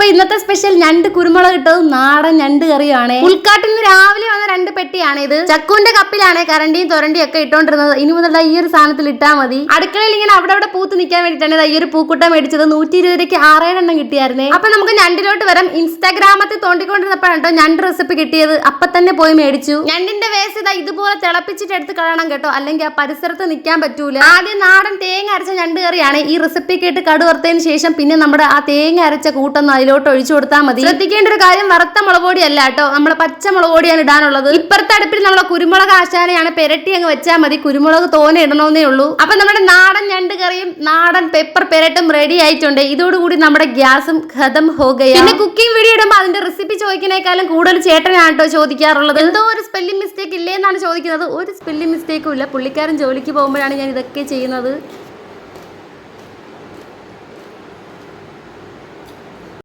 അപ്പൊ ഇന്നത്തെ സ്പെഷ്യൽ ഞണ്ട് കുരുമുളക് ഇട്ടത് നാടൻ ഞണ്ട് കറിയാണ് ഉൾക്കാട്ടിൽ നിന്ന് രാവിലെ വന്ന രണ്ട് പെട്ടിയാണ് ഇത്. ചക്കുവിന്റെ കപ്പിലാണ് കരണ്ടിയും തൊരണ്ടിയും ഒക്കെ ഇട്ടോണ്ടിരുന്നത്. ഇനി മുതൽ ഈ ഒരു സാധനത്തിൽ ഇട്ടാൽ മതി. അടുക്കളയിൽ ഇങ്ങനെ അവിടെ അവിടെ പൂത്ത് നിൽക്കാൻ വേണ്ടിയിട്ടാണ് ഈ ഒരു പൂക്കുട്ട മേടിച്ചത്. നൂറ്റി ഇരുപത് രൂപയ്ക്ക് ആറേഴെണ്ണം കിട്ടിയായിരുന്നേ. അപ്പൊ നമുക്ക് ഞണ്ടിലോട്ട് വരാം. ഇൻസ്റ്റാഗ്രാമത്തിൽ തോണ്ടിക്കൊണ്ടിരുന്നപ്പോഴാണ് കേട്ടോ ഞണ്ട് റെസിപ്പി കിട്ടിയത്. അപ്പൊ തന്നെ പോയി മേടിച്ചു. ഞണ്ടിന്റെ വേസ്റ്റ് ഇതാ ഇതുപോലെ തിളപ്പിച്ചിട്ട് എടുത്ത് കളയണം കേട്ടോ. അല്ലെങ്കിൽ ആ പരിസരത്ത് നിൽക്കാൻ പറ്റൂല. ആദ്യം നാടൻ തേങ്ങ അരച്ച ഞണ്ട് കറിയാണ് ഈ റെസിപ്പി കേട്ട് കടുവർത്തതിന് ശേഷം പിന്നെ നമ്മുടെ ആ തേങ്ങ അരച്ച കൂട്ടൊന്ന് അതിലോട്ട് ഒഴിച്ചു കൊടുത്താൽ മതി. ശ്രദ്ധിക്കേണ്ട ഒരു കാര്യം വറുത്ത മുളക് പൊടി അല്ല കേട്ടോ. നമ്മളെ പച്ച മുളക് പൊടിയാണ് ഇടാനുള്ളത്. ഇപ്പുറത്തെ അടുപ്പിൽ നമ്മളെ കുരുമുളക് ആശാനയാണ് പെരട്ടി അങ്ങ് വെച്ചാൽ മതി. കുരുമുളക് തോനെ ഇടണമെന്നേ ഉള്ളൂ. അപ്പൊ നമ്മുടെ നാടൻ ഞണ്ട് കറിയും നാടൻ പെപ്പർ പെരട്ടും റെഡി ആയിട്ടുണ്ട്. ഇതോടുകൂടി നമ്മുടെ ഗ്യാസും ഖതം ഹോഗയ. പിന്നെ കുക്കിംഗ് വീഡിയോ ഇടുമ്പോൾ അതിന്റെ റെസിപ്പി ചോദിക്കുന്നേക്കാളും കൂടുതൽ ചേട്ടനാണ് കേട്ടോ ചോദിക്കാറുള്ളത്. എന്തോ ഒരു സ്പെല്ലിംഗ് മിസ്റ്റേക്ക് ഇല്ലേ എന്നാണ് ചോദിക്കുന്നത്. ഒരു സ്പെല്ലിംഗ് മിസ്റ്റേക്കും ഇല്ല. പുള്ളിക്കാരൻ ജോലിക്ക് പോകുമ്പോഴാണ് ഞാൻ ഇതൊക്കെ ചെയ്യുന്നത്.